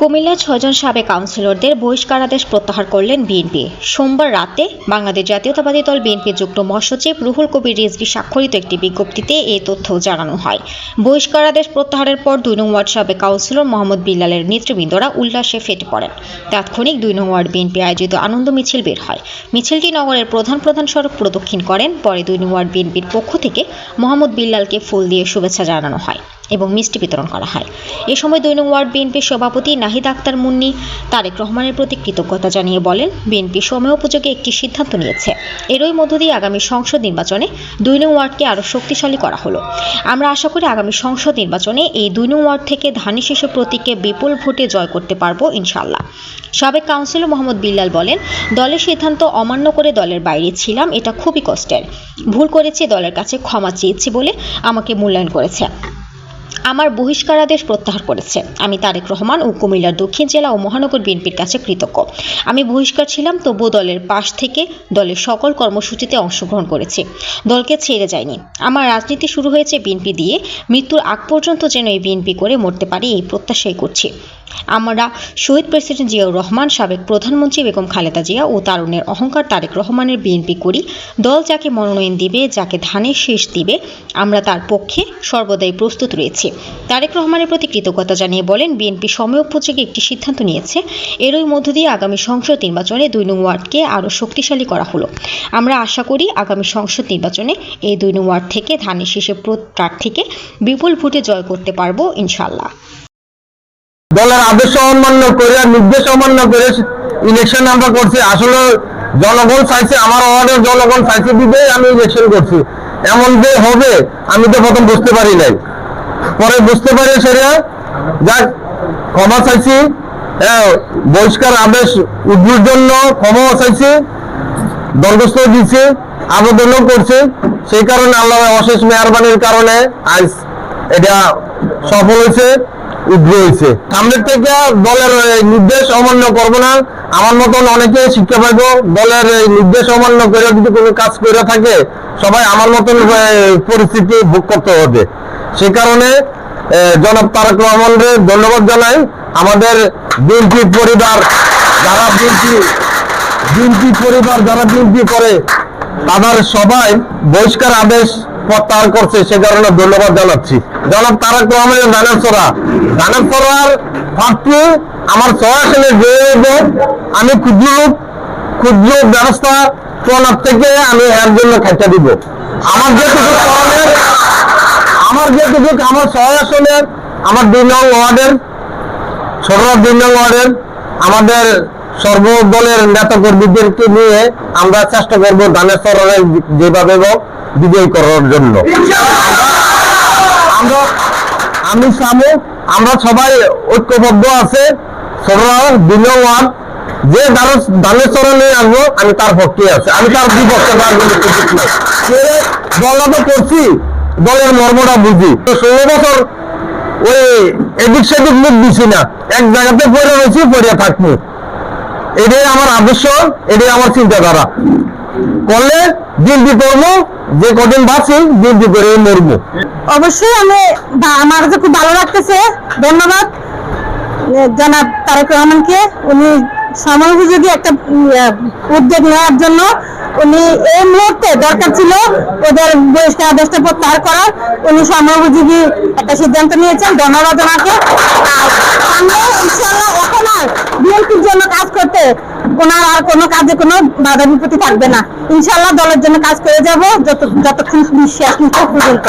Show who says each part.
Speaker 1: কুমিল্লার ছয়জন সাবেক কাউন্সিলরদের বহিষ্কারাদেশ প্রত্যাহার করলেন বিএনপি। সোমবার রাতে বাংলাদেশ জাতীয়তাবাদী দল বিএনপি যুগ্ম মহাসচিব রুহুল কবির রিজভি স্বাক্ষরিত একটি বিজ্ঞপ্তিতে এই তথ্য জানানো হয়। বহিষ্কারাদেশ প্রত্যাহারের পর দুই নং ওয়ার্ড সাবেক কাউন্সিলর মোহাম্মদ বিল্লালের নেতৃবৃন্দরা উল্লাসে ফেটে পড়েন। তাৎক্ষণিক দুই নং ওয়ার্ড বিএনপি আয়োজিত আনন্দ মিছিল বের হয়। মিছিলটি নগরের প্রধান প্রধান সড়ক প্রদক্ষিণ করেন। পরে দুই নং ওয়ার্ড বিএনপির পক্ষ থেকে মোহাম্মদ বিল্লালকে ফুল দিয়ে শুভেচ্ছা জানানো হয়। এবং মিষ্টি বিতরণ করা হয়। এ সময় নং ওয়ার্ড বিএনপির সভাপতি নাহিদ আক্তার মুন্নি তারেক রহমানের প্রতি কৃতজ্ঞতা জানিয়ে বলেন, বিএনপি সময়োপযোগী একটি সিদ্ধান্ত নিয়েছে। এরই মধ্য দিয়ে আগামী সংসদ নির্বাচনে দুই নং ওয়ার্ডকে আরও শক্তিশালী করা হলো। আমরা আশা করি আগামী সংসদ নির্বাচনে এই দুই নং ওয়ার্ড থেকে ধানি শিশু প্রতীককে বিপুল ভোটে জয় করতে পারব ইনশাল্লাহ সাবেক কাউন্সিলর মোহাম্মদ বিল্লাল বলেন, দলের সিদ্ধান্ত অমান্য করে দলের বাইরে ছিলাম, এটা খুবই কষ্টের। ভুল করেছি, দলের কাছে ক্ষমা চেয়েছি বলে আমাকে মূল্যায়ন করেছে। আমার বহিষ্কারাদেশ প্রত্যাহার করেছে। আমি তারেক রহমান ও কুমিল্লার দক্ষিণ জেলা ও মহানগর বিএনপির কাছে কৃতজ্ঞ। আমি বহিষ্কার ছিলাম, তবুও দলের পাশ থেকে দলের সকল কর্মসূচিতে অংশগ্রহণ করেছি। দলকে ছেড়ে যায়নি আমার রাজনীতি শুরু হয়েছে বিএনপি দিয়ে। মৃত্যুর আগ পর্যন্ত যেন এই বিএনপি করে মরতে পারি এই প্রত্যাশাই করছি। আমরা শহীদ প্রেসিডেন্ট জিয়াউর রহমান, সাবেক প্রধানমন্ত্রী বেগম খালেদা জিয়া ও তারুণের অহংকার তারেক রহমানের বিএনপি করি দল যাকে মনোনয়ন দিবে, যাকে ধানের শেষ দিবে, আমরা তার পক্ষে সর্বদাই প্রস্তুত রয়েছি। তারেক রহমানের প্রতি কৃতজ্ঞতা জানিয়ে বলেন, বিএনপি সময়োপযোগী একটি সিদ্ধান্ত নিয়েছে। এরই মধ্য দিয়ে আগামী সংসদ নির্বাচনে দুই নং ওয়ার্ডকে আরও শক্তিশালী করা হলো। আমরা আশা করি আগামী সংসদ নির্বাচনে এই দুই নং ওয়ার্ড থেকে ধানের শীষে প্রার্থীকে বিপুল ভোটে জয় করতে পারব ইনশাল্লাহ
Speaker 2: দলের আদেশ অমান্য করে নির্দেশ অমান্য করে ইলেকশন আমরা করছি। আসলে জনগণ চাইছে, আমার ওয়ার্ডের জনগণ চাইছে দিবে, আমি ইলেকশন করছি। এমন যে হবে, আমি তো প্রথম বুঝতে পারি নাই। পরে বুঝতে পারি সেটা, যাক, ক্ষমা চাইছি। হ্যাঁ বহিষ্কার আদেশ উদ্ভির জন্য ক্ষমাও চাইছি, দরখাস্ত দিচ্ছে আবেদনও করছে। সেই কারণে আল্লাহ অশেষ মেহরবানির কারণে আজ এটা সফল হয়েছে। উদ্র হয়েছে সামনের থেকে দলের নির্দেশ অমান্য করব না। আমার মতন অনেকে শিক্ষা পাইব, দলের নির্দেশ অমান্য করে যদি কোনো কাজ করে থাকে, সবাই আমার মতন পরিস্থিতি ভোগ করতে হবে। সে কারণে জনাব তারেক রহমানের ধন্যবাদ জানাই। আমাদের বিএনপি পরিবার, যারা বিএনপি বিএনপি পরিবার যারা বিএনপি করে, তাদের সবাই বহিষ্কার আদেশ প্রত্যাহার করছে। সে কারণে ধন্যবাদ জানাচ্ছি। জনাব তারেক রহমানের ধানের ছড়া ধানের ছড়ার প্রার্থী আমার আসলে যে আমি ক্ষুদ্র ক্ষুদ্র ব্যবস্থা প্রণাব থেকে আমি এর জন্য খাইটা দিব। আমার যেটুকু আমার যেটুকু আমার আসনের আমার দুই নং ওয়ার্ডের সরকার দুই নং ওয়ার্ডের, আমাদের সর্বদলের নেতা কর্মীদেরকে নিয়ে আমরা চেষ্টা করব ধানের সরণে যেভাবে বিজয়ী করার জন্য। আমরা, আমি সামু, আমরা সবাই ঐক্যবদ্ধ আছে। সরকার যে ধানের ধানের চরণে আসব, আমি তার পক্ষে আছে। আমি তার বিপক্ষে দলটা তো করছি, দলের মর্মটা বুঝি। তো ষোলো বছর ওই এদিক সেদিক মুখ দিছি না। এক জায়গাতে পড়ে রয়েছি, পড়ে থাকব। এটাই আমার আদর্শ, এটাই আমার চিন্তাধারা। করলে দিনটি করব, যে কদিন বাঁচি, দিনটি করে মরবো।
Speaker 3: অবশ্যই আমি আমার খুব ভালো লাগতেছে। ধন্যবাদ। জনাব তারেক রহমানকে। উনি উপযোগী একটা উদ্যোগ নেওয়ার জন্য উনি এই মুহূর্তে দরকার ছিল ওদের বহিষ্কার আদেশটা প্রত্যাহার করার, উনি সময় একটা সিদ্ধান্ত নিয়েছেন। ধন্যবাদ ওনাকে। সামনে ইনশাল্লাহ এখন আর বিএনপির জন্য কাজ করতে ওনার আর কোনো কাজে কোনো বাধা বিপত্তি থাকবে না। ইনশাল্লাহ দলের জন্য কাজ করে যাব যত যতক্ষণ বিশ্বাস নিতে পর্যন্ত।